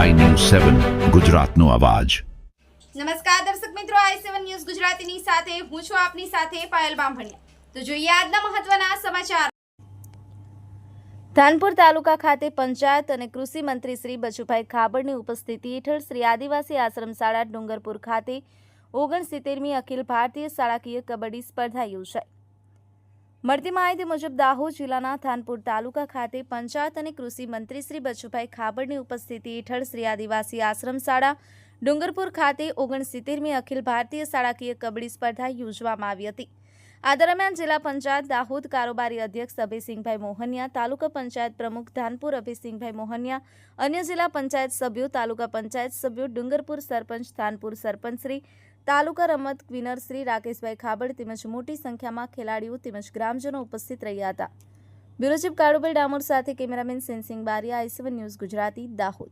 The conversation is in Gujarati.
સેવન ગુજરાતનો અવાજ. નમસ્કાર દર્શક મિત્રો આઈ સેવન ન્યૂઝ ગુજરાતીની સાથે હું છું આપની સાથે પાયલ બામભણિયા. તો જોઈએ આજના મહત્વના સમાચાર. ધાનપુર તાલુકા ખાતે પંચાયત અને કૃષિ મંત્રી શ્રી બચુભાઈ ખાબડની ઉપસ્થિતિ હેઠળ શ્રી આદિવાસી આશ્રમ શાળા ડુંગરપુર ખાતે ઓગણસિત્તેરમી અખિલ ભારતીય શાળાકીય કબડ્ડી સ્પર્ધા યોજાઈ. મળતી માહિતી મુજબ દાહોદ જિલ્લાના થાનપુર તાલુકા ખાતે પંચાયત અને કૃષિ મંત્રી શ્રી બચુભાઈ ખાબડની ઉપસ્થિતિ હેઠળ શ્રી આદિવાસી આશ્રમ શાળા, ડુંગરપુર ખાતે ઓગણસિત્તેરમી અખિલ ભારતીય શાળાકીય કબડ્ડી સ્પર્ધા યોજવામાં આવી હતી. આ દરમિયાન જિલ્લા પંચાયત દાહોદ કારોબારી અધ્યક્ષ અભયસિંહભાઈ મોહનિયા, તાલુકા પંચાયત પ્રમુખ ધાનપુર અભયસિંહભાઈ મોહનિયા, અન્ય જિલ્લા પંચાયત સભ્યો, તાલુકા પંચાયત સભ્યો, ડુંગરપુર સરપંચ, ધાનપુર સરપંચશ્રી, તાલુકા રમત ક્વિનર શ્રી રાકેશભાઈ ખાબડ તેમજ મોટી સંખ્યામાં ખેલાડીઓ તેમજ ગ્રામજનો ઉપસ્થિત રહ્યા હતા. બ્યુરો ચીફ કાળુભાઈ ડામોર સાથે cameraman Sensing Bariya I C one news Gujarati, Dahod.